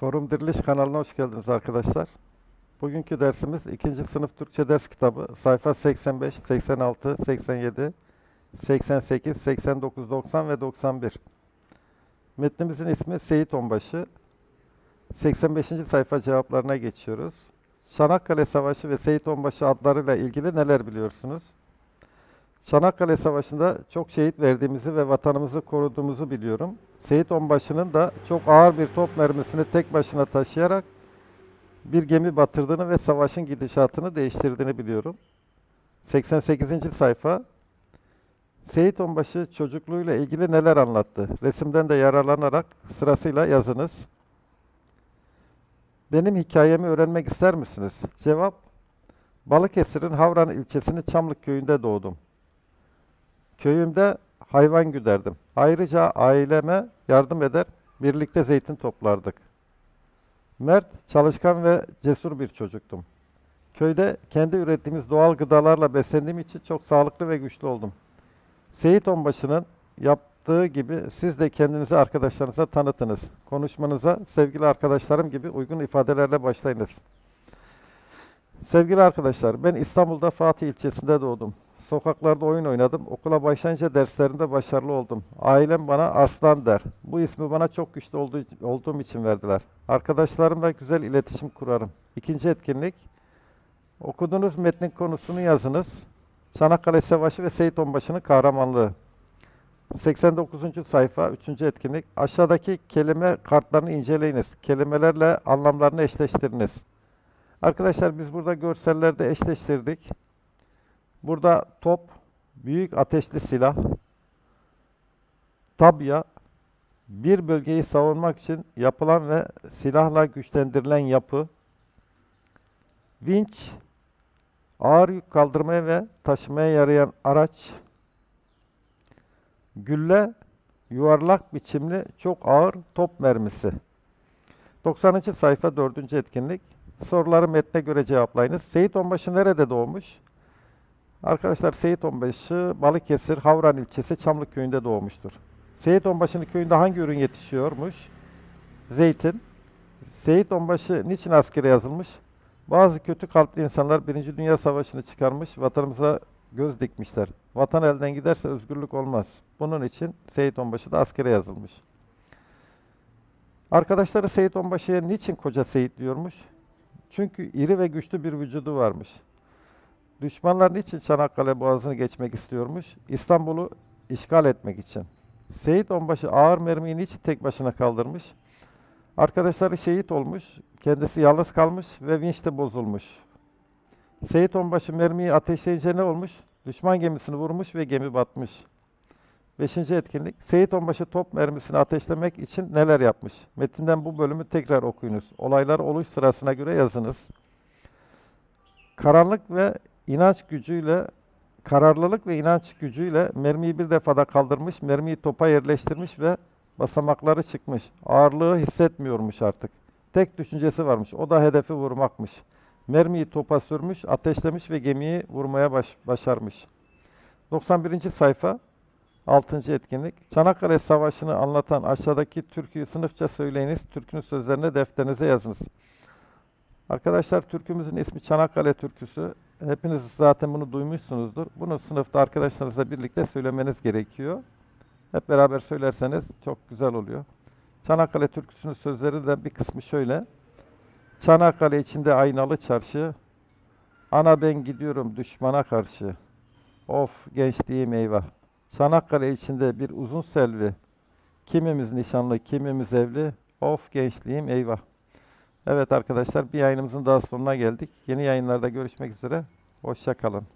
Forum Diriliş kanalına hoş geldiniz arkadaşlar. Bugünkü dersimiz 2. sınıf Türkçe ders kitabı sayfa 85, 86, 87, 88, 89, 90 ve 91. Metnimizin ismi Seyit Onbaşı. 85. sayfa cevaplarına geçiyoruz. Çanakkale Savaşı ve Seyit Onbaşı adlarıyla ilgili neler biliyorsunuz? Çanakkale Savaşı'nda çok şehit verdiğimizi ve vatanımızı koruduğumuzu biliyorum. Seyit Onbaşı'nın da çok ağır bir top mermisini tek başına taşıyarak bir gemi batırdığını ve savaşın gidişatını değiştirdiğini biliyorum. 88. sayfa. Seyit Onbaşı çocukluğuyla ilgili neler anlattı? Resimden de yararlanarak sırasıyla yazınız. Benim hikayemi öğrenmek ister misiniz? Cevap: Balıkesir'in Havran ilçesinin Çamlık köyünde doğdum. Köyümde hayvan güderdim. Ayrıca aileme yardım eder, birlikte zeytin toplardık. Mert, çalışkan ve cesur bir çocuktum. Köyde kendi ürettiğimiz doğal gıdalarla beslendiğim için çok sağlıklı ve güçlü oldum. Seyit Onbaşı'nın yaptığı gibi siz de kendinizi arkadaşlarınıza tanıtınız. Konuşmanıza sevgili arkadaşlarım gibi uygun ifadelerle başlayınız. Sevgili arkadaşlar, ben İstanbul'da Fatih ilçesinde doğdum. Sokaklarda oyun oynadım. Okula başlayınca derslerimde başarılı oldum. Ailem bana Arslan der. Bu ismi bana çok güçlü olduğu, olduğum için verdiler. Arkadaşlarımla güzel iletişim kurarım. İkinci etkinlik. Okuduğunuz metnin konusunu yazınız. Çanakkale Savaşı ve Seyit Onbaşı'nın kahramanlığı. 89. sayfa 3. etkinlik. Aşağıdaki kelime kartlarını inceleyiniz. Kelimelerle anlamlarını eşleştiriniz. Arkadaşlar biz burada görsellerde eşleştirdik. Burada top, büyük ateşli silah, tabya, bir bölgeyi savunmak için yapılan ve silahla güçlendirilen yapı, vinç, ağır yük kaldırmaya ve taşımaya yarayan araç, gülle, yuvarlak biçimli çok ağır top mermisi. 90. sayfa 4. etkinlik. Soruları metne göre cevaplayınız. Seyit Onbaşı nerede doğmuş? Arkadaşlar Seyit Onbaşı Balıkesir Havran ilçesi Çamlık köyünde doğmuştur. Seyit Onbaşı'nın köyünde hangi ürün yetişiyormuş? Zeytin. Seyit Onbaşı niçin askere yazılmış? Bazı kötü kalpli insanlar Birinci Dünya Savaşı'nı çıkarmış, vatanımıza göz dikmişler. Vatan elden giderse özgürlük olmaz. Bunun için Seyit Onbaşı da askere yazılmış. Arkadaşları Seyit Onbaşı'ya niçin koca Seyit diyormuş? Çünkü iri ve güçlü bir vücudu varmış. Düşmanlar niçin Çanakkale Boğazı'nı geçmek istiyormuş? İstanbul'u işgal etmek için. Seyit Onbaşı ağır mermiyi niçin tek başına kaldırmış? Arkadaşları şehit olmuş, kendisi yalnız kalmış ve vinçte bozulmuş. Seyit Onbaşı mermiyi ateşleyince ne olmuş? Düşman gemisini vurmuş ve gemi batmış. Beşinci etkinlik. Seyit Onbaşı top mermisini ateşlemek için neler yapmış? Metinden bu bölümü tekrar okuyunuz. Olaylar oluş sırasına göre yazınız. Karanlık ve inanç gücüyle kararlılık ve inanç gücüyle mermiyi bir defada kaldırmış, mermiyi topa yerleştirmiş ve basamakları çıkmış. Ağırlığı hissetmiyormuş artık. Tek düşüncesi varmış. O da hedefi vurmakmış. Mermiyi topa sürmüş, ateşlemiş ve gemiyi vurmaya baş, başarmış. 91. sayfa 6. etkinlik. Çanakkale Savaşı'nı anlatan aşağıdaki türküyü sınıfça söyleyiniz. Türkünün sözlerini defterinize yazınız. Arkadaşlar türkümüzün ismi Çanakkale Türküsü. Hepiniz zaten bunu duymuşsunuzdur. Bunu sınıfta arkadaşlarınızla birlikte söylemeniz gerekiyor. Hep beraber söylerseniz çok güzel oluyor. Çanakkale Türküsü'nün sözleri de bir kısmı şöyle. Çanakkale içinde aynalı çarşı, ana ben gidiyorum düşmana karşı. Of gençliğim eyvah. Çanakkale içinde bir uzun selvi, kimimiz nişanlı, kimimiz evli. Of gençliğim eyvah. Evet arkadaşlar bir yayınımızın daha sonuna geldik. Yeni yayınlarda görüşmek üzere. Hoşça kalın.